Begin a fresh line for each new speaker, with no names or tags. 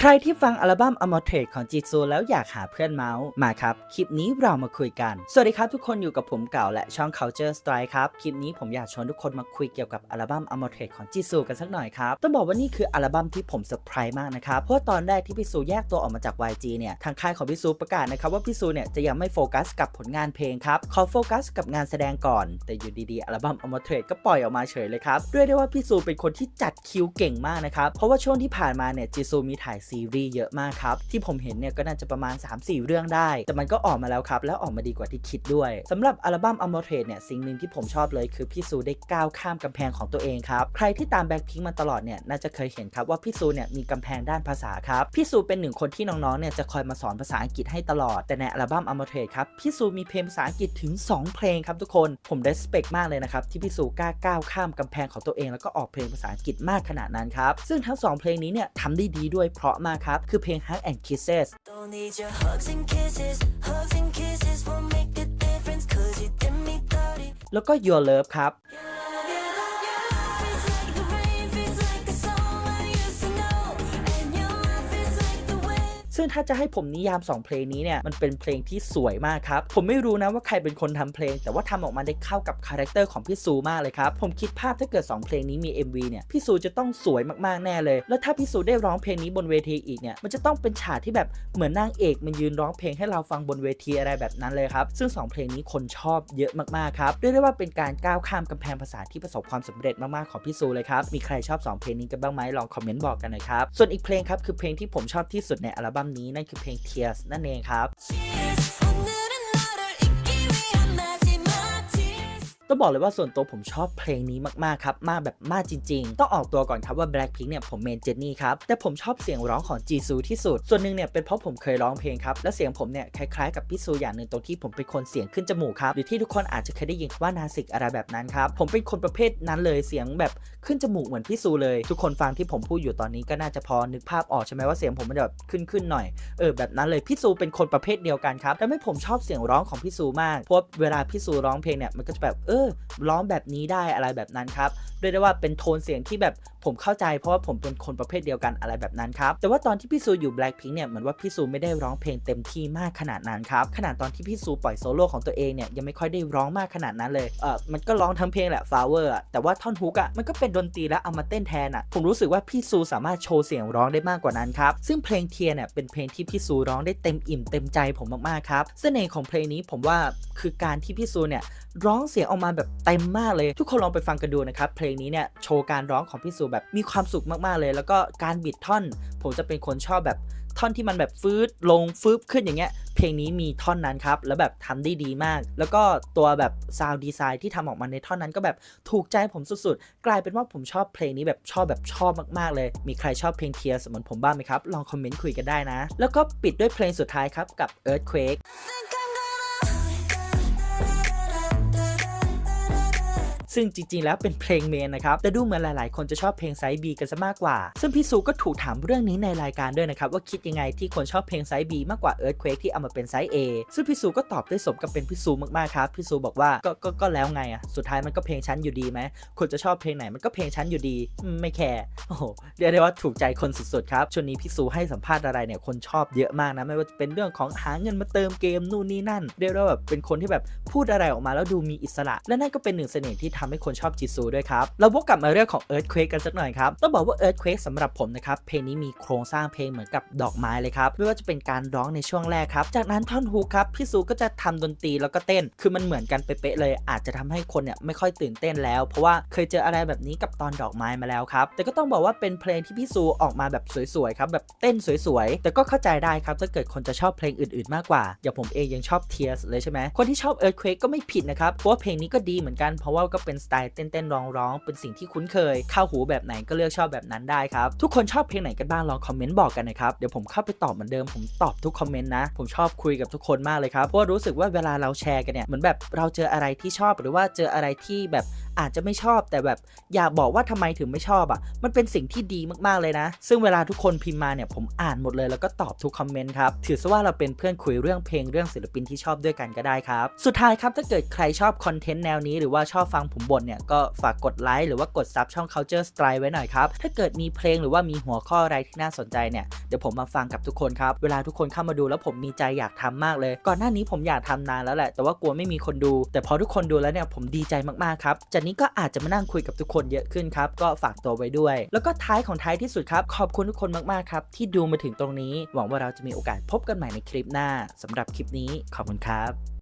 ใครที่ฟังอัลบั้ม a m o t r a d ของจีซูแล้วอยากหาเพื่อนเมาส์มาครับ คลิปนี้เรามาคุยกัน สวัสดีครับทุกคนอยู่กับผมเก่าและช่อง Culture Strike ครับ คลิปนี้ผมอยากชวนทุกคนมาคุยเกี่ยวกับอัลบั้ม a m o t r a d ของจีซูกันสักหน่อยครับ ต้องบอกว่านี่คืออัลบั้มที่ผมเซอร์ไพรส์มากนะครับ เพราะตอนแรกที่พี่ซูแยกตัวออกมาจาก YG เนี่ย ทางค่ายของพี่ซูประกาศนะครับว่าพี่ซูเนี่ยจะยังไม่โฟกัสกับผลงานเพลงครับขอโฟกัสกับงานแสดงก่อน แต่อยู่ดีๆอัลบั้ม a m o t r a d ก็ปล่อยออกมาเฉยเลยครับเรียได้ว่าพี่ซูเป็นคนที่จัดคิวเก่งมากนะครับเพราะว่าช่วงที่ผ่านมาเนี่ยจีซูมีถ่ายซีรีส์เยอะมากครับ ที่ผมเห็นเนี่ยก็น่าจะประมาณ 3-4 เรื่องได้ แต่มันก็ออกมาแล้วครับ แล้วออกมาดีกว่าที่คิดด้วยสำหรับอัลบั้ม a m o t r a d e เนี่ยสิ่งหนึ่งที่ผมชอบเลยคือพี่ซูได้ก้าวข้ามกำแพงของตัวเองครับ ใครที่ตามแบ็คพิงมาตลอดเนี่ยน่าจะเคยเห็นครับว่าพี่ซูเนี่ยมีกำแพงด้านภาษาครับพี่ซูเป็นหนึ่งคนที่น้องๆเนี่ยจะคอยมาสอนภาษาอังกฤษให้ตลอดแต่ในอัลบั้ม a m o t r a d e ครับพี่ซูมีเพลงภาษาอังกฤษถึง 2 เพลงครับทุกคนผมได้สเปคมากเลยนะครับที่พี่ซูกล้าก้าวข้ามกำแพงของตัวเอง แล้วก็ออกเพลงภาษาอังกฤษมากขนาดนั้นครับซึ่งทั้งสองเพลงนี้เนี่ยทำได้ดีด้วยเพราะมากครับ คือเพลง Hug and Kisses
Don't need your hugs and kisses. Hugs and kisses won't make a difference. Cause you did me dirty.
แล้วก็ Your Love ครับ ถ้าจะให้ผมนิยาม 2 เพลงนี้เนี่ยมันเป็นเพลงที่สวยมากครับ ผมไม่รู้นะว่าใครเป็นคนทำเพลง แต่ว่าทำออกมาได้เข้ากับคาแรคเตอร์ของพี่ซูมากเลยครับ ผมคิดภาพถ้าเกิด 2 เพลงนี้มี MV เนี่ยพี่ซูจะต้องสวยมากๆแน่เลย แล้วถ้าพี่ซูได้ร้องเพลงนี้บนเวทีอีกเนี่ยมันจะต้องเป็นฉากที่แบบเหมือนนางเอกมันยืนร้องเพลงให้เราฟังบนเวทีอะไรแบบนั้นเลยครับซึ่ง 2 เพลงนี้คนชอบเยอะมากๆครับเรียกได้ว่าเป็นการก้าวข้ามกำแพงภาษาที่ประสบความสำเร็จมากๆของพี่ซูเลยครับมีใครชอบ 2 เพลงนี้กันบ้างไหมลองคอมเมนต์บอกกันหน่อยครับส่วนอีกเพลงครับคือเพลงที่ผมชอบที่สุดในอัลบั้มนี้นั่นคือเพลง Tears นั่นเองครับ ต้องบอกเลยว่าส่วนตัวผมชอบเพลงนี้มากๆครับมากแบบมากจริง ๆ ต้องออกตัวก่อนครับว่า Blackpink เนี่ยผมเมนเจนนี่ครับแต่ผมชอบเสียงร้องของจีซูที่สุด ส่วนหนึ่งเนี่ยเป็นเพราะผมเคยร้องเพลงครับและเสียงผมเนี่ยคล้ายๆกับพี่ซูอย่างหนึ่งตรงที่ผมเป็นคนเสียงขึ้นจมูกครับหรือที่ทุกคนอาจจะเคยได้ยินคำว่านาสิกอะไรแบบนั้นครับผมเป็นคนประเภทนั้นเลยเสียงแบบขึ้นจมูกเหมือนพี่ซูเลย ทุกคนฟังที่ผมพูดอยู่ตอนนี้ก็น่าจะพอนึกภาพออกใช่ไหมว่าเสียงผมมันแบบขึ้นขึ้นๆหน่อยเออแบบนั้นเลยพี่ซูเป็นคนประเภทเดียวกันครับทำให้ผมชอบเสียงร้องของพี่ซูมากเพราะเวลาพี่ซูร้องเพลงเนี่ยมันก็จะแบบเออล้อมแบบนี้ได้อะไรแบบนั้นครับเรียกได้ว่าเป็นโทนเสียงที่แบบผมเข้าใจเพราะว่าผมเป็นคนประเภทเดียวกันอะไรแบบนั้นครับ แต่ว่าตอนที่พี่ซูอยู่ Blackpink เนี่ยเหมือนว่าพี่ซูไม่ได้ร้องเพลงเต็มที่มากขนาดนั้นครับ ขนาดตอนที่พี่ซูปล่อยโซโล่ของตัวเองเนี่ยยังไม่ค่อยได้ร้องมากขนาดนั้นเลย เออมันก็ร้องทั้งเพลงแหละ Flower อะแต่ว่าท่อนฮุกอะมันก็เป็นดนตรีแล้วเอามาเต้นแทนอะผมรู้สึกว่าพี่ซูสามารถโชว์เสียงร้องได้มากกว่านั้นครับ ซึ่งเพลงเทียนเนี่ยเป็นเพลงที่พี่ซูร้องได้เต็มอิ่มเต็มใจผมมากๆครับ เสน่ห์ของเพลงนี้ผมว่าคือการที่พี่ซูเนี่ยร้องเสียงออกมาแบบเต็มมากเลย ทุกคนลองไปฟังกันดูนะครับเพลงงนี้เนี่ยโชว์การร้องของพี่ซูแบบมีความสุขมากๆเลย แล้วก็การบิดท่อน ผมจะเป็นคนชอบแบบท่อนที่มันแบบฟืดลงฟืบขึ้นอย่างเงี้ยเพลงนี้มีท่อนนั้นครับ แล้วแบบทำได้ดีมาก แล้วก็ตัวแบบซาวด์ดีไซน์ที่ทำออกมาในท่อนนั้นก็แบบถูกใจผมสุดๆ กลายเป็นว่าผมชอบเพลงนี้แบบชอบแบบชอบมากๆเลย มีใครชอบเพลงเทียร์เหมือนผมบ้างไหมครับ ลองคอมเมนต์คุยกันได้นะ แล้วก็ปิดด้วยเพลงสุดท้ายครับกับ Earthquake ซึ่งจริงๆ แล้วเป็นเพลงเมนนะครับ แต่ดูเหมือนหลายๆ คนจะชอบเพลงไซส์บีกันซะมากกว่า ซึ่งพี่ซูก็ถูกถามเรื่องนี้ในรายการด้วยนะครับ ว่าคิดยังไงที่คนชอบเพลงไซส์บีมากกว่า Earthquake ที่เอามาเป็นไซส์ A ซึ่งพี่ซูก็ตอบได้สมกับเป็นพี่ซูมากๆครับพี่ซูบอกว่าก็ก็ก็แล้วไงอะสุดท้ายมันก็เพลงฉันอยู่ดีไหมคุณจะชอบเพลงไหนมันก็เพลงฉันอยู่ดีไม่แคร์โอ้โหเรียกได้ว่าถูกใจคนสุดๆครับช่วงนี้พี่ซูให้สัมภาษณ์อะไรเนี่ยคนชอบเยอะมากนะไม่ว่าจะเป็นเรื่องของหาเงินมาเติมเกมนู่นนี่นั่น เรียกได้ว่าแบบเป็นคนที่แบบพูดอะไรออกมาแล้วดูมีอิสระ และนั่นก็เป็นหนึ่งเสน่ห์ที่ทำให้คนชอบจิซูด้วยครับ เราวกกลับมาเรื่องของ Earthquake กันสักหน่อยครับ ต้องบอกว่า Earthquake สำหรับผมนะครับ เพลงนี้มีโครงสร้างเพลงเหมือนกับดอกไม้เลยครับ ไม่ว่าจะเป็นการร้องในช่วงแรกครับ จากนั้นท่อนฮุกครับ พี่ซูก็จะทำดนตรีแล้วก็เต้น คือมันเหมือนกันเป๊ะเลย อาจจะทำให้คนเนี่ยไม่ค่อยตื่นเต้นแล้ว เพราะว่าเคยเจออะไรแบบนี้กับตอนดอกไม้มาแล้วครับ แต่ก็ต้องบอกว่าเป็นเพลงที่พี่ซูออกมาแบบสวยๆครับ แบบเต้นสวยๆ แต่ก็เข้าใจได้ครับ ถ้าเกิดคนจะชอบเพลงอื่นๆ มากกว่า อย่างผมเองยังชอบ Tears เลยใช่ไหมคนที่ชอบ Earthquake ก็ไม่ผิดนะครับ เพราะว่าเพลงนี้ก็ดีเหมือนกัน เพราะว่าก็เป็นสไตล์เต้นๆร้องๆ เป็นสิ่งที่คุ้นเคย เข้าหูแบบไหนก็เลือกชอบแบบนั้นได้ครับ ทุกคนชอบเพลงไหนกันบ้างลองคอมเมนต์บอกกันนะครับ เดี๋ยวผมเข้าไปตอบเหมือนเดิมผมตอบทุกคอมเมนต์นะ ผมชอบคุยกับทุกคนมากเลยครับ เพราะรู้สึกว่าเวลาเราแชร์กันเนี่ยเหมือนแบบเราเจออะไรที่ชอบหรือว่าเจออะไรที่แบบอาจจะไม่ชอบแต่แบบอยากบอกว่าทำไมถึงไม่ชอบอะ มันเป็นสิ่งที่ดีมากๆเลยนะ ซึ่งเวลาทุกคนพิมพ์มาเนี่ยผมอ่านหมดเลยแล้วก็ตอบทุกคอมเมนต์ครับ ถือซะว่าเราเป็นเพื่อนคุยเรื่องเพลงเรื่องศิลปินที่ชอบด้วยกันก็ได้ครับ สุดท้ายครับถ้าเกิดใครชอบคอนเทนต์แนวนี้หรือว่าชอบฟังผมผมบ่นเนี่ยก็ฝากกดไลค์หรือว่ากดซับช่อง Culture Strike ไว้หน่อยครับ ถ้าเกิดมีเพลงหรือว่ามีหัวข้ออะไรที่น่าสนใจเนี่ยเดี๋ยวผมมาฟังกับทุกคนครับ เวลาทุกคนเข้ามาดูแล้วผมมีใจอยากทำมากเลย ก่อนหน้านี้ผมอยากทำนานแล้วแหละ แต่ว่ากลัวไม่มีคนดู แต่พอทุกคนดูแล้วเนี่ยผมดีใจมากๆครับจากนี้ก็อาจจะมานั่งคุยกับทุกคนเยอะขึ้นครับก็ฝากตัวไว้ด้วย แล้วก็ท้ายของท้ายที่สุดครับขอบคุณทุกคนมากๆครับที่ดูมาถึงตรงนี้ หวังว่าเราจะมีโอกาสพบกันใหม่ในคลิปหน้าสำหรับคลิปนี้ขอบคุณครับ